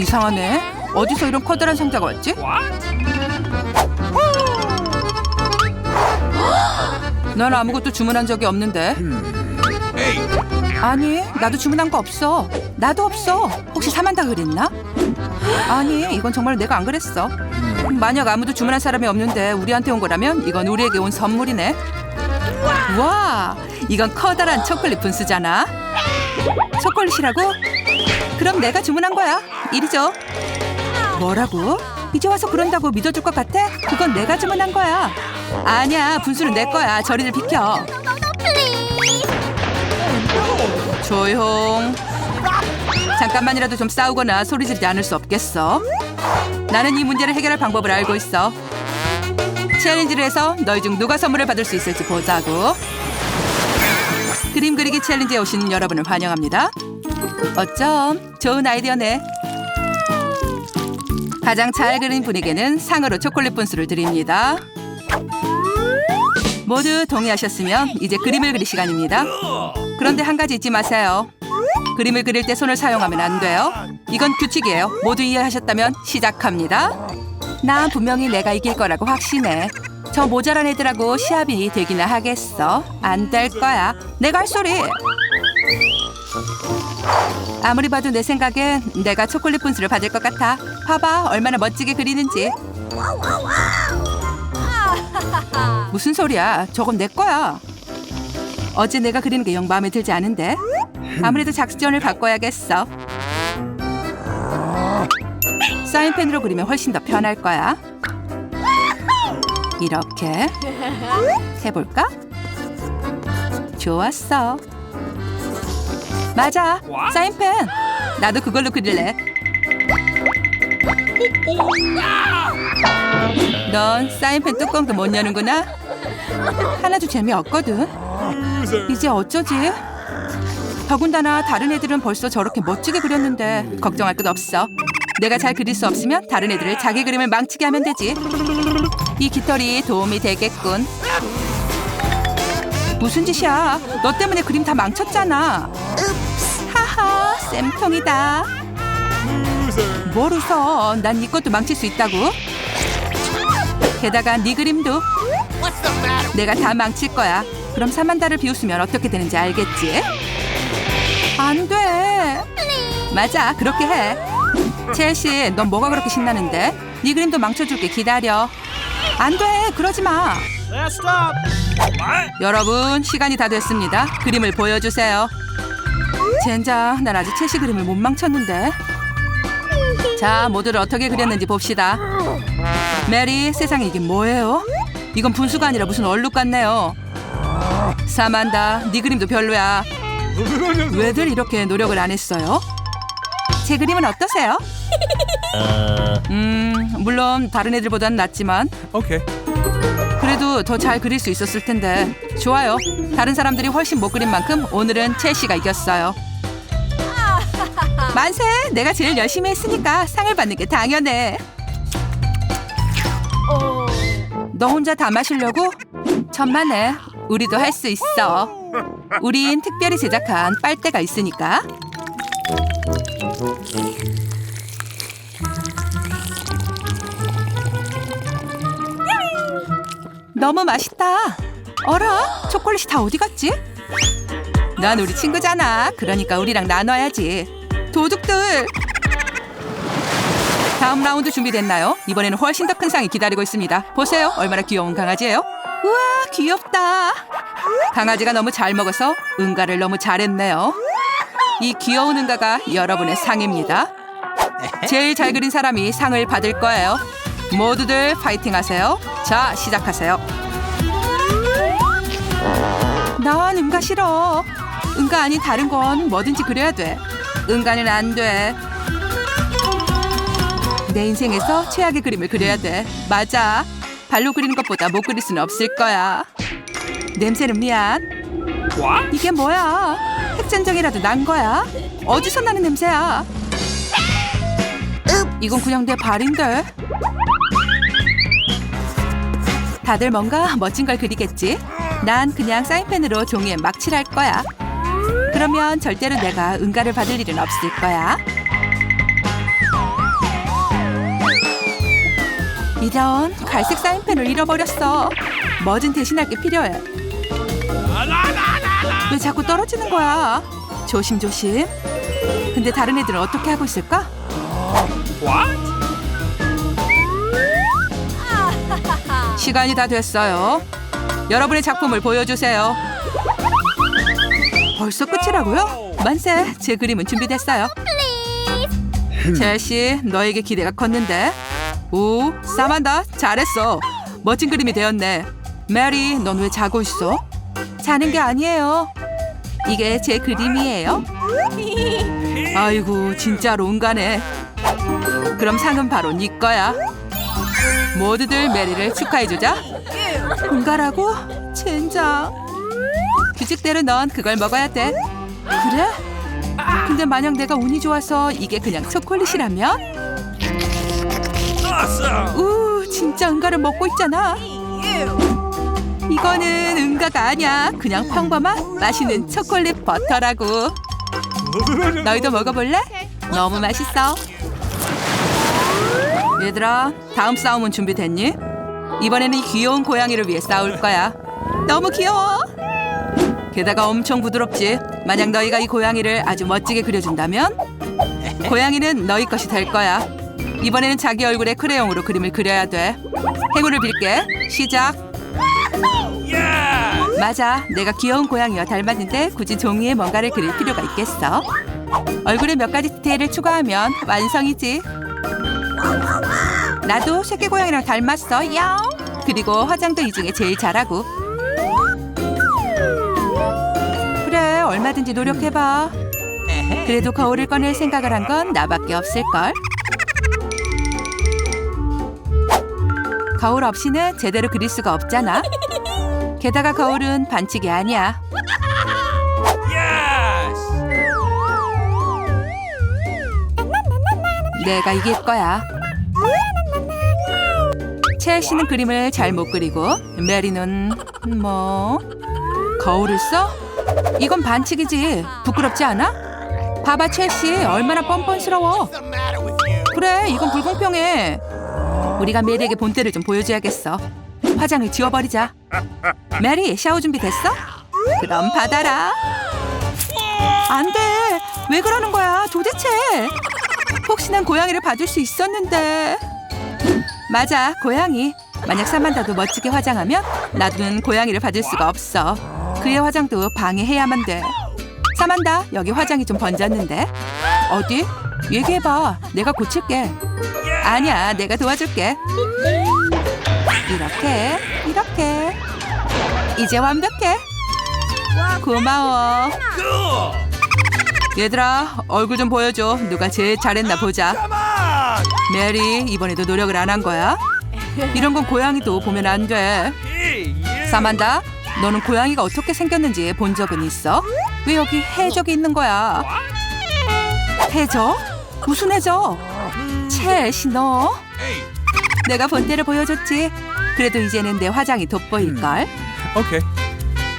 이상하네. 어디서 이런 커다란 상자가 왔지? 난 아무것도 주문한 적이 없는데. 아니, 나도 주문한 거 없어. 나도 없어. 혹시 사만다 그랬나? 아니, 이건 정말 내가 안 그랬어. 만약 아무도 주문한 사람이 없는데 우리한테 온 거라면 이건 우리에게 온 선물이네. 와, 이건 커다란 초콜릿 분수잖아. 초콜릿이라고? 그럼 내가 주문한 거야. 이리 줘. 뭐라고? 이제 와서 그런다고 믿어줄 것 같아? 그건 내가 주문한 거야. 아니야, 분수는 내 거야. 저리를 비켜. 조용. 잠깐만이라도 좀 싸우거나 소리 지르지 않을 수 없겠어. 나는 이 문제를 해결할 방법을 알고 있어. 챌린지를 해서 너희 중 누가 선물을 받을 수 있을지 보자고. 그림 그리기 챌린지에 오신 여러분을 환영합니다. 어쩜 좋은 아이디어네. 가장 잘 그린 분에게는 상으로 초콜릿 분수를 드립니다. 모두 동의하셨으면 이제 그림을 그릴 시간입니다. 그런데 한 가지 잊지 마세요. 그림을 그릴 때 손을 사용하면 안 돼요. 이건 규칙이에요. 모두 이해하셨다면 시작합니다. 나 분명히 내가 이길 거라고 확신해. 저 모자란 애들하고 시합이 되기나 하겠어. 안 될 거야. 내가 할 소리. 아무리 봐도 내 생각엔 내가 초콜릿 분수를 받을 것 같아. 봐봐, 얼마나 멋지게 그리는지. 무슨 소리야? 저건 내 거야. 어제 내가 그리는 게 영 마음에 들지 않은데. 아무래도 작전을 바꿔야겠어. 사인펜으로 그리면 훨씬 더 편할 거야. 이렇게 해볼까? 좋았어. 맞아, 사인펜. 나도 그걸로 그릴래. 넌 사인펜 뚜껑도 못 여는구나. 하나도 재미없거든. 이제 어쩌지? 더군다나 다른 애들은 벌써 저렇게 멋지게 그렸는데 걱정할 것 없어. 내가 잘 그릴 수 없으면 다른 애들을 자기 그림을 망치게 하면 되지. 이 깃털이 도움이 되겠군. 무슨 짓이야? 너 때문에 그림 다 망쳤잖아. 쌤통이다. 뭘 웃어? 난네 것도 망칠 수 있다고. 게다가 네 그림도 내가 다 망칠 거야. 그럼 사만다를 비웃으면 어떻게 되는지 알겠지? 안 돼. 맞아, 그렇게 해. 첼시, 넌 뭐가 그렇게 신나는데? 네 그림도 망쳐줄게. 기다려. 안 돼, 그러지 마. 여러분, 시간이 다 됐습니다. 그림을 보여주세요. 젠장, 난 아직 첼시 그림을 못 망쳤는데. 자, 모두를 어떻게 그렸는지 봅시다. 메리, 세상에 이게 뭐예요? 이건 분수가 아니라 무슨 얼룩 같네요. 사만다, 네 그림도 별로야. 왜들 이렇게 노력을 안 했어요? 제 그림은 어떠세요? 음, 물론 다른 애들보단 낫지만 Okay. 그래도 더 잘 그릴 수 있었을 텐데 좋아요. 다른 사람들이 훨씬 못 그린 만큼 오늘은 첼시가 이겼어요. 만세! 내가 제일 열심히 했으니까 상을 받는 게 당연해. 너 혼자 다 마시려고? 천만에. 우리도 할 수 있어. 우린 특별히 제작한 빨대가 있으니까. 너무 맛있다. 어라? 초콜릿이 다 어디 갔지? 난 우리 친구잖아. 그러니까 우리랑 나눠야지. 도둑들. 다음 라운드 준비됐나요? 이번에는 훨씬 더 큰 상이 기다리고 있습니다. 보세요. 얼마나 귀여운 강아지예요? 우와, 귀엽다. 강아지가 너무 잘 먹어서 응가를 너무 잘했네요. 이 귀여운 응가가 여러분의 상입니다. 제일 잘 그린 사람이 상을 받을 거예요. 모두들 파이팅 하세요. 자, 시작하세요. 난 응가 싫어. 응가 아닌 다른 건 뭐든지 그려야 돼. 응가는 안 돼. 내 인생에서 최악의 그림을 그려야 돼. 맞아. 발로 그리는 것보다 못 그릴 수는 없을 거야. 냄새는 미안. 이게 뭐야? 핵전적이라도 난 거야? 어디서 나는 냄새야? 이건 그냥 내 발인데. 다들 뭔가 멋진 걸 그리겠지? 난 그냥 사인펜으로 종이에 막 칠할 거야. 그러면 절대로 내가 응가를 받을 일은 없을 거야. 이런 갈색 사인펜을 잃어버렸어. 뭐든 대신할 게 필요해. 왜 자꾸 떨어지는 거야? 조심조심. 근데 다른 애들은 어떻게 하고 있을까? 시간이 다 됐어요. 여러분의 작품을 보여주세요. 벌써 끝이라고요? 만세, 제 그림은 준비됐어요. 첼시, 너에게 기대가 컸는데. 오, 사만다, 잘했어. 멋진 그림이 되었네. 메리, 넌 왜 자고 있어? 자는 게 아니에요. 이게 제 그림이에요. 아이고, 진짜로 운가네. 그럼 상은 바로 네 거야. 모두들 메리를 축하해주자. 운가라고? 젠장. 규칙대로 넌 그걸 먹어야 돼. 그래? 근데 만약 내가 운이 좋아서 이게 그냥 초콜릿이라면? 우, 진짜 응가를 먹고 있잖아. 이거는 응가가 아니야. 그냥 평범한 맛있는 초콜릿 버터라고. 너희도 먹어볼래? 너무 맛있어. 얘들아, 다음 싸움은 준비됐니? 이번에는 이 귀여운 고양이를 위해 싸울 거야. 너무 귀여워. 게다가 엄청 부드럽지. 만약 너희가 이 고양이를 아주 멋지게 그려준다면 고양이는 너희 것이 될 거야. 이번에는 자기 얼굴에 크레용으로 그림을 그려야 돼. 행운을 빌게. 시작. 맞아. 내가 귀여운 고양이와 닮았는데 굳이 종이에 뭔가를 그릴 필요가 있겠어? 얼굴에 몇 가지 디테일을 추가하면 완성이지. 나도 새끼 고양이랑 닮았어. 야. 그리고 화장도 이 중에 제일 잘하고. 얼마든지 노력해봐. 그래도 거울을 꺼낼 생각을 한 건 나밖에 없을걸. 거울 없이는 제대로 그릴 수가 없잖아. 게다가 거울은 반칙이 아니야. 내가 이길 거야. 첼시는 그림을 잘 못 그리고 메리는 뭐 거울을 써? 이건 반칙이지. 부끄럽지 않아? 봐봐 첼시 얼마나 뻔뻔스러워. 그래 이건 불공평해. 우리가 메리에게 본때를 좀 보여줘야겠어. 화장을 지워버리자. 메리 샤워 준비 됐어? 그럼 받아라. 안 돼. 왜 그러는 거야 도대체. 혹시 난 고양이를 봐줄 수 있었는데. 맞아, 고양이. 만약 사만다도 멋지게 화장하면 나도는 고양이를 받을 수가 없어. 그의 화장도 방해해야만 돼. 사만다, 여기 화장이 좀 번졌는데. 어디? 얘기해봐. 내가 고칠게. 아니야, 내가 도와줄게. 이렇게, 이렇게. 이제 완벽해. 고마워. 얘들아, 얼굴 좀 보여줘. 누가 제일 잘했나 보자. 메리, 이번에도 노력을 안 한 거야? 이런 건 고양이도 보면 안 돼. 사만다, 너는 고양이가 어떻게 생겼는지 본 적은 있어? 왜 여기 해적이 있는 거야? 해적? 무슨 해적? 첼시 너? 내가 본때를 보여줬지. 그래도 이제는 내 화장이 돋보일걸. Okay.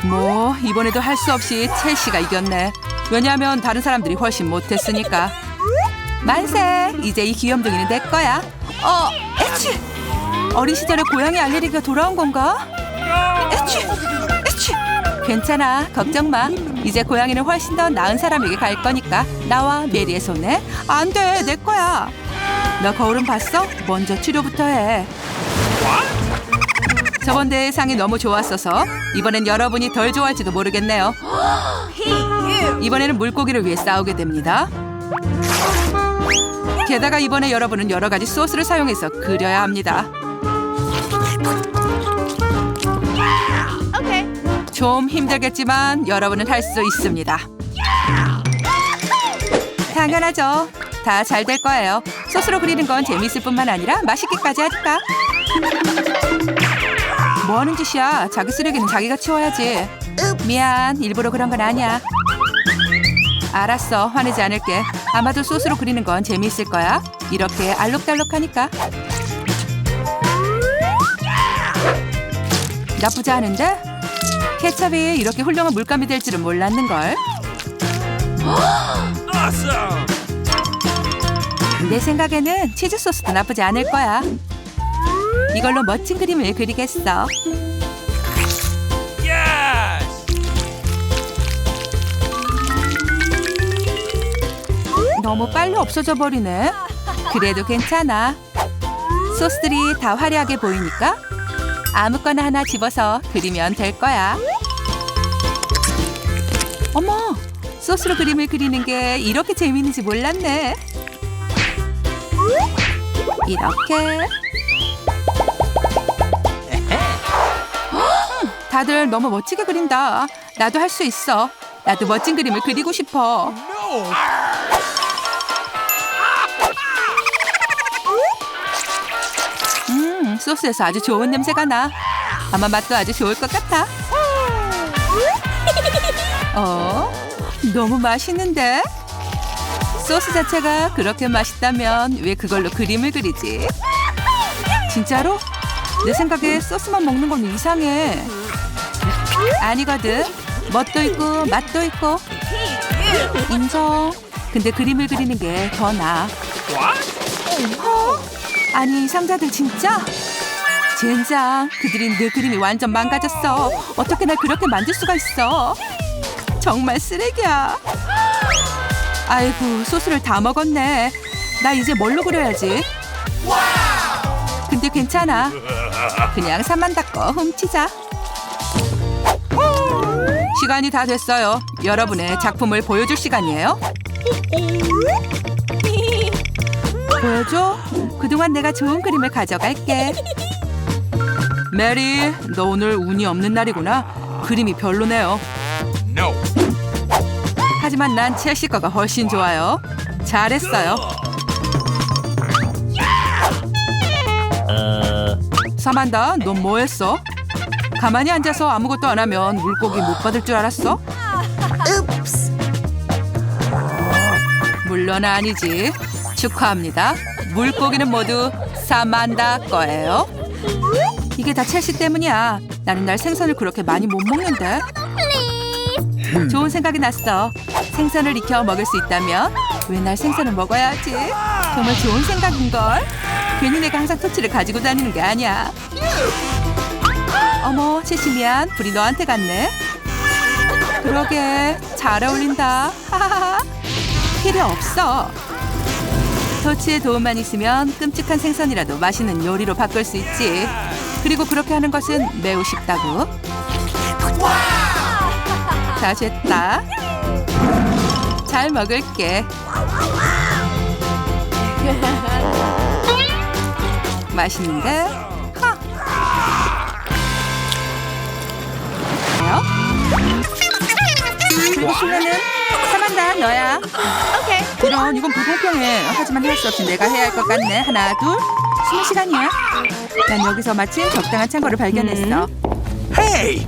뭐 이번에도 할 수 없이 첼시가 이겼네. 왜냐하면 다른 사람들이 훨씬 못했으니까. 만세! 이제 이 귀염둥이는 내 거야. 어, 에취! 어린 시절에 고양이 알레르기가 돌아온 건가? 에취! 괜찮아, 걱정 마. 이제 고양이는 훨씬 더 나은 사람에게 갈 거니까 나와 메리의 손에 안 돼, 내 거야. 너 거울은 봤어? 먼저 치료부터 해. 저번 대상이 너무 좋았어서 이번엔 여러분이 덜 좋아할지도 모르겠네요. 이번에는 물고기를 위해 싸우게 됩니다. 게다가 이번에 여러분은 여러 가지 소스를 사용해서 그려야 합니다. 좀 힘들겠지만 여러분은 할 수 있습니다. 당연하죠. 다 잘 될 거예요. 소스로 그리는 건 재미있을 뿐만 아니라 맛있게까지 하니까. 뭐 하는 짓이야? 자기 쓰레기는 자기가 치워야지. 미안, 일부러 그런 건 아니야. 알았어, 화내지 않을게. 아마도 소스로 그리는 건 재미있을 거야. 이렇게 알록달록하니까. 나쁘지 않은데? 케찹이 이렇게 훌륭한 물감이 될 줄은 몰랐는 걸. Awesome. 내 생각에는 치즈 소스도 나쁘지 않을 거야. 이걸로 멋진 그림을 그리겠어. 너무 빨리 없어져 버리네. 그래도 괜찮아. 소스들이 다 화려하게 보이니까 아무거나 하나 집어서 그리면 될 거야. 어머, 소스로 그림을 그리는 게 이렇게 재미있는지 몰랐네. 이렇게. 음, 다들 너무 멋지게 그린다. 나도 할 수 있어. 나도 멋진 그림을 그리고 싶어. 음, 소스에서 아주 좋은 냄새가 나. 아마 맛도 아주 좋을 것 같아. 어? 너무 맛있는데? 소스 자체가 그렇게 맛있다면 왜 그걸로 그림을 그리지? 진짜로? 내 생각에 소스만 먹는 건 이상해. 아니거든. 멋도 있고 맛도 있고. 인정. 근데 그림을 그리는 게 더 나아. 어? 아니 이 상자들 진짜? 젠장 그들이 내 그림이 완전 망가졌어 어떻게 날 그렇게 만들 수가 있어 정말 쓰레기야 아이고 소스를 다 먹었네 나 이제 뭘로 그려야지 근데 괜찮아 그냥 산만 닦고 훔치자 시간이 다 됐어요 여러분의 작품을 보여줄 시간이에요 보여줘? 그동안 내가 좋은 그림을 가져갈게. 메리, 너 오늘 운이 없는 날이구나. 그림이 별로네요. 하지만 난 첼시 거가 훨씬 좋아요. 잘했어요. 사만다, 넌 뭐했어? 가만히 앉아서 아무것도 안 하면 물고기 못 받을 줄 알았어? 물론 아니지. 축하합니다. 물고기는 모두 사만다 거예요. 이게 다 첼시 때문이야. 나는 날 생선을 그렇게 많이 못 먹는데. 좋은 생각이 났어. 생선을 익혀 먹을 수 있다면 왜 날 생선을 먹어야지? 정말 좋은 생각인걸. 괜히 내가 항상 토치를 가지고 다니는 게 아니야. 어머, 첼시 미안. 불이 너한테 갔네. 그러게 잘 어울린다. 하하하. 필요 없어. 토치의 도움만 있으면 끔찍한 생선이라도 맛있는 요리로 바꿀 수 있지. 그리고 그렇게 하는 것은 매우 쉽다고. 다 됐다. 잘 먹을게. 맛있는데? 하. 뭐요? 그리고 술래는 사만다 너야. 그럼 이건 불공평해. 하지만 할 수 없이 내가 해야 할 것 같네. 하나, 둘. 쉬는 시간이야. 난 여기서 마침 적당한 창고를 발견했어. Hey!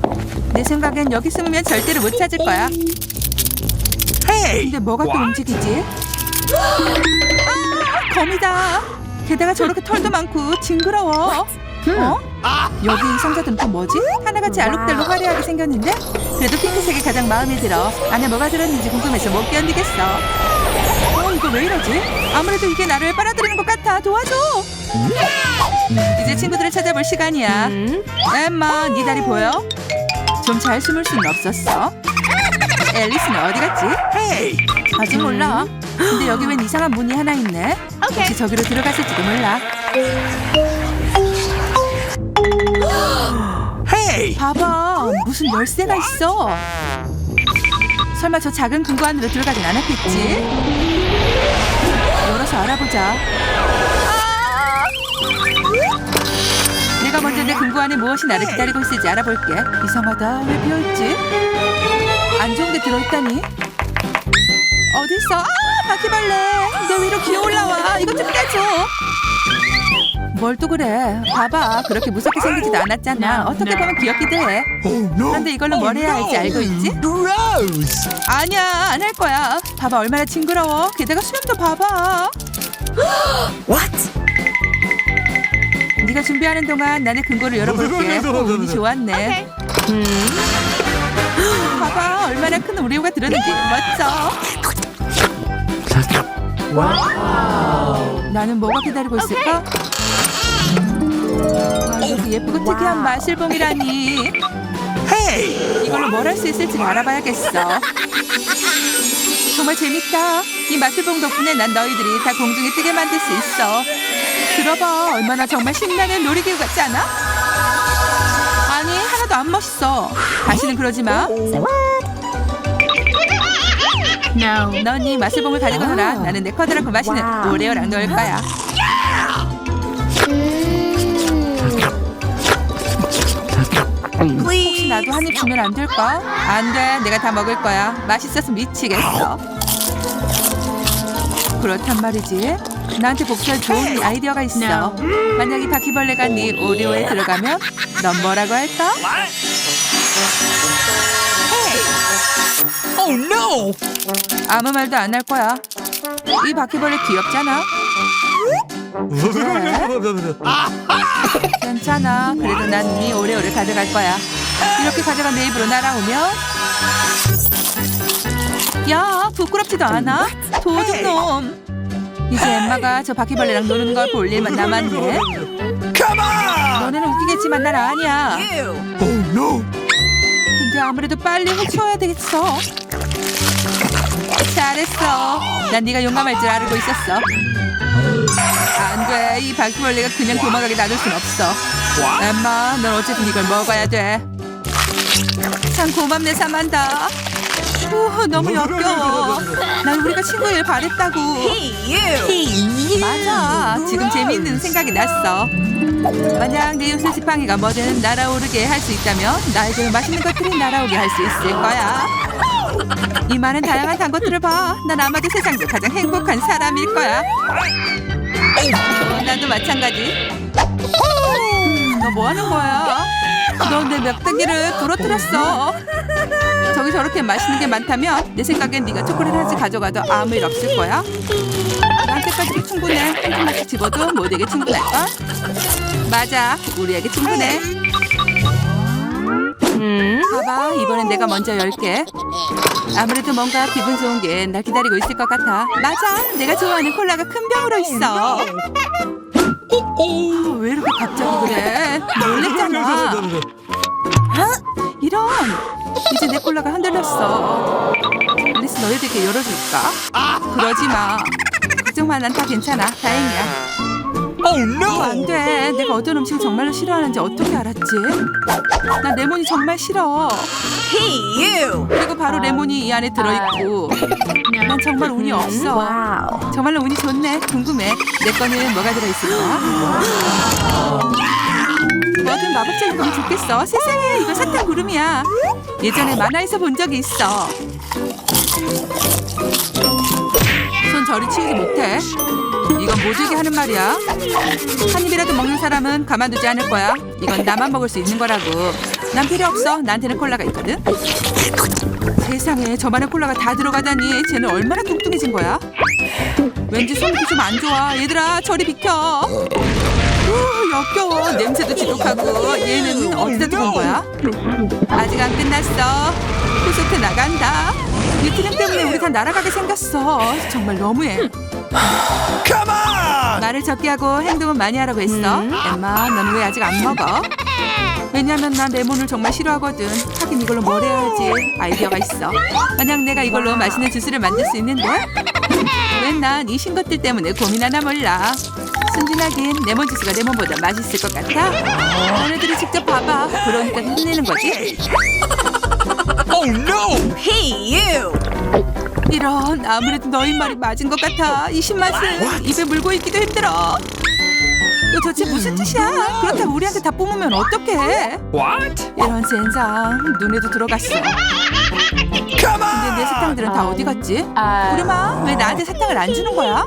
내 생각엔 여기 숨으면 절대로 못 찾을 거야. 근데 뭐가 또 움직이지? 아, 거미다. 게다가 저렇게 털도 많고 징그러워. 어? 여기 이 상자들은 또 뭐지? 하나같이 알록달록 화려하게 생겼는데 그래도 핑크색이 가장 마음에 들어. 안에 뭐가 들었는지 궁금해서 못 견디겠어. 어, 이거 왜 이러지? 아무래도 이게 나를 빨아들이는 것 같아. 도와줘. 이제 친구들을 찾아볼 시간이야. 엠마, 네 다리 보여? 좀 잘 숨을 수는 없었어. 앨리스는 어디 갔지? Hey! 아직 몰라. 근데 여기 웬 이상한 문이 하나 있네. 혹시 저기로 들어갔을지도 몰라. Hey! 봐봐, 무슨 열쇠가 있어. 설마 저 작은 금고 안으로 들어가진 않았겠지? 열어서 알아보자. 아! 내가 먼저 내 금고 안에 무엇이 나를 기다리고 있을지 알아볼게. 이상하다. 왜 비어있지? 안 좋은 게 들어있다니? 어딨어? 아, 바퀴벌레. 내 위로 기어 올라와. 이것 좀 떼줘. 뭘 또 그래? 봐봐. 그렇게 무섭게 생기지도 않았잖아. 어떻게 보면 귀엽기도 해. Oh! 그런데 이걸로 뭘 해야 할지 알고 있지? 아니야, 안 할 거야. 봐봐, 얼마나 징그러워. 게다가 수염도 봐봐. What? 네가 준비하는 동안 나는 금고를 열어볼게. 어, 운이 좋았네. 음. 봐봐, 얼마나 큰 오리오가 들었는지 멋져. 나는 뭐가 기다리고 있을까? 아, 이렇게 예쁘고 특이한 마실 봉이라니. Hey! 이걸로 뭘 할 수 있을지 알아봐야겠어. 정말 재밌다. 이 마술봉 덕분에 난 너희들이 다 공중에 뜨게 만들 수 있어. 들어봐. 얼마나 정말 신나는 놀이기구 같지 않아? 안 멋있어. 다시는 그러지 마. No. 넌이 마술봉을 가지고 놀아. 나는 내 커다랗고 맛있는. 오레오랑 놀 거야. 혹시 나도 한 입 주면 안 될까? 안 돼. 내가 다 먹을 거야. 맛있어서 미치겠어. 그렇단 말이지. 나한테 복수할 좋은 아이디어가 있어. 만약 이 바퀴벌레가 네 오리오에 들어가면 넌 뭐라고 할까? Oh no! 아무 말도 안 할 거야. 이 바퀴벌레 귀엽잖아. 괜찮아. 그래도 난 네 오레오를 가져갈 거야. 이렇게 가져가 내 입으로 날아오면 야 부끄럽지도 않아? 도둑놈. 이제 엠마가 저 바퀴벌레랑 노는 걸 볼 일만 남았네. On! 너네는 웃기겠지만 난 아니야. Oh no! 근데 아무래도 빨리 해치워야 되겠어. 잘했어. 난 네가 용감할 줄 알고 있었어. 안 돼. 이 바퀴벌레가 그냥 도망가게 놔둘 순 없어. 엠마, 넌 어쨌든 이걸 먹어야 돼. 참 고맙네, 사만다. 오, 너무 역겨워. 난 우리가 친구일 바랬다고. 맞 아. 지금 재미있는 생각이 났어. 만약 내 요술 지팡이가 뭐든 날아오르게 할 수 있다면 나에게 맛있는 것들이 날아오게 할 수 있을 거야. 이 많은 다양한 단 것들을 봐. 난 아마도 세상에서 가장 행복한 사람일 거야. 어, 나도 마찬가지. 너 뭐 하는 거야? 너 내 멱다기를 부러뜨렸어. 저기 저렇게 맛있는 게 많다면 내 생각엔 네가 초콜릿 하나씩 가져가도 아무 일 없을 거야. 나한테까지도 충분해. 한 조금씩 집어도 모두에게 충분할걸? 맞아. 우리에게 충분해. 봐봐. 이번엔 내가 먼저 열게. 아무래도 뭔가 기분 좋은 게 날 기다리고 있을 것 같아. 맞아. 내가 좋아하는 콜라가 큰 병으로 있어. 아, 왜 이렇게 갑자기 그래? 놀랬잖아. 이런. 이제 내 콜라가 흔들렸어. 앨리스 너희들께 열어줄까? 그러지 마. 걱정만 난다 괜찮아. 다행이야. Oh 어, 안 no! 돼. 내가 어떤 음식을 정말로 싫어하는지 어떻게 알았지? 나 레몬이 정말 싫어. 그리고 바로 레몬이 이 안에 들어있고. 난 정말 운이 없어. Wow. 정말로 운이 좋네. 궁금해. 내 거는 뭐가 들어있을까? 뭐든 마법적인 거면 좋겠어. 세상에, 이거 사탕 구름이야. 예전에 만화에서 본 적이 있어. 손 저리 치우지 못해. 이건 모두에게 하는 말이야. 한 입이라도 먹는 사람은 가만두지 않을 거야. 이건 나만 먹을 수 있는 거라고. 난 필요 없어. 나한테는 콜라가 있거든. 세상에 저만의 콜라가 다 들어가다니 쟤는 얼마나 뚱뚱해진 거야? 왠지 손이 좀 안 좋아. 얘들아 저리 비켜. 우, 역겨워. 냄새도 지독하고 얘는 어디다 두고 온 거야? 아직 안 끝났어. 콘서트 나간다. 뉴트림 때문에 우리 다 날아가게 생겼어. 정말 너무해. On! 말을 적게 하고 행동은 많이 하라고 했어. 엠마, 넌왜 아직 안 먹어? 왜냐면 난 레몬을 정말 싫어하거든. 하긴 이걸로 뭘 해야지. 아이디어가 있어. 만약 내가 이걸로 맛있는 주스를 만들 수 있는데? 왜난이 신 것들 때문에 고민하나 몰라. 순진하긴 레몬 주스가 레몬보다 맛있을 것 같아. 너네들이 직접 봐봐. 그러니까 힘내는 거지. Oh no! 이런 아무래도 너희 말이 맞은 것 같아. 이 신맛은 입에 물고 있기도 힘들어. 너 도대체 무슨 뜻이야? 그렇다고 우리한테 다 뿜으면 어떡해? What? 이런 젠장 눈에도 들어갔어. Come 근데 내! 사탕들은 다 어디 갔지? 아. 구름아 왜 나한테 사탕을 안 주는 거야?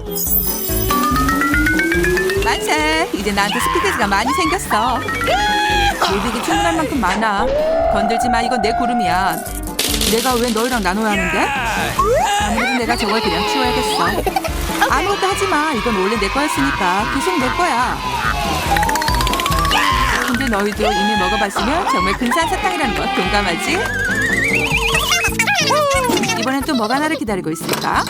만세 이제 나한테 스피드가 많이 생겼어. 얘들이 충분할 만큼 많아. 건들지 마 이건 내 구름이야. 내가 왜 너희랑 나눠야 하는데? 아무래도 내가 저걸 그냥 치워야겠어. 아무것도 하지 마. 이건 원래 내 거였으니까 계속 내 거야. 근데 너희도 이미 먹어봤으면 정말 근사한 사탕이라는 거 동감하지? 이번엔 또 뭐가 나를 기다리고 있을까?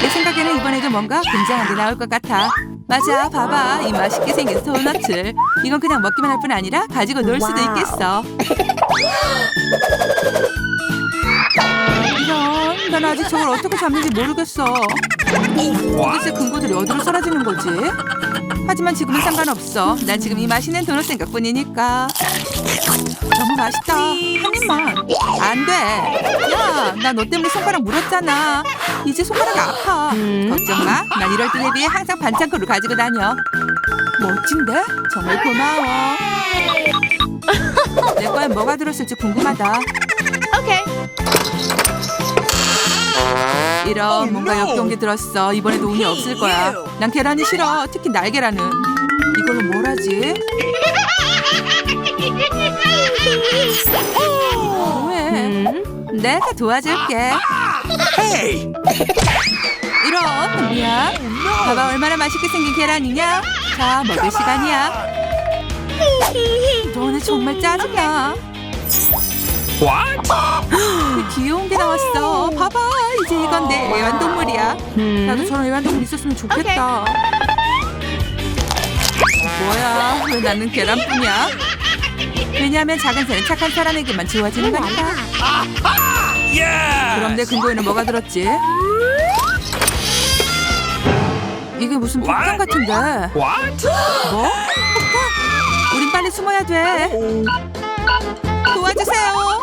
내 생각에는 이번에도 뭔가 굉장한 게 나올 것 같아. 맞아, 봐봐. 이 맛있게 생긴 도넛을. 이건 그냥 먹기만 할 뿐 아니라 가지고 놀 수도. 있겠어. 이런, 난 아직 저걸 어떻게 잡는지 모르겠어. 도넛의 근거들이 어디로 사라지는 거지? 하지만 지금은 상관없어. 난 지금 이 맛있는 도넛 생각뿐이니까. 너무 맛있다. 한 입만. 안 돼. 야, 나 너 때문에 손가락 물었잖아. 이제 손가락이 아파. 음. 걱정 마. 난 이럴 때에 비해 항상 반창고를 가지고 다녀. 멋진데? 정말 고마워. 내 거에 뭐가 들었을지 궁금하다. Okay. 이런 Oh, 뭔가. 역겨운 게 들었어. 이번에도 운이 없을 거야. 난 계란이 싫어. 특히 날계란은. 이걸로 뭘 하지? 음. 내가 도와줄게. Hey! 이런 미안. 봐봐 얼마나 맛있게 생긴 계란이냐? 자 먹을 시간이야. 너네 정말 짜증나. What? 그 귀여운 게 나왔어. 봐봐 이제 이건 내 애완동물이야. 음. 나도 저런 애완동물 있었으면 좋겠다. 뭐야? 왜 나는 계란뿐이야? 왜냐하면 작은 새는 착한 사람에게만 주어지는 거니까. Yeah! 그럼 내 근거에는 뭐가 들었지? 이게 무슨 폭탄 같은데? What? 뭐? 폭탄? 우린 빨리 숨어야 돼. 도와주세요.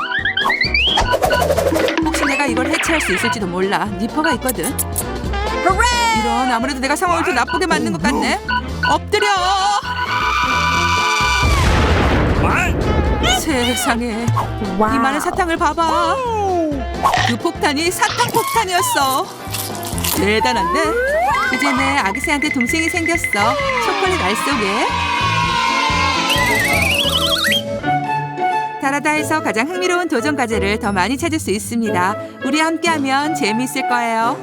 혹시 내가 이걸 해체할 수 있을지도 몰라. 니퍼가 있거든. 이런 아무래도 내가 상황을 더 나쁘게 만든 것 같네. 엎드려. 세상에 와우. 이 많은 사탕을 봐봐. 그 폭탄이 사탕 폭탄이었어. 대단한데? 이제 내 아기새한테 동생이 생겼어. 초콜릿 알 속에. 다라다에서 가장 흥미로운 도전 과제를 더 많이 찾을 수 있습니다. 우리 함께하면 재미있을 거예요.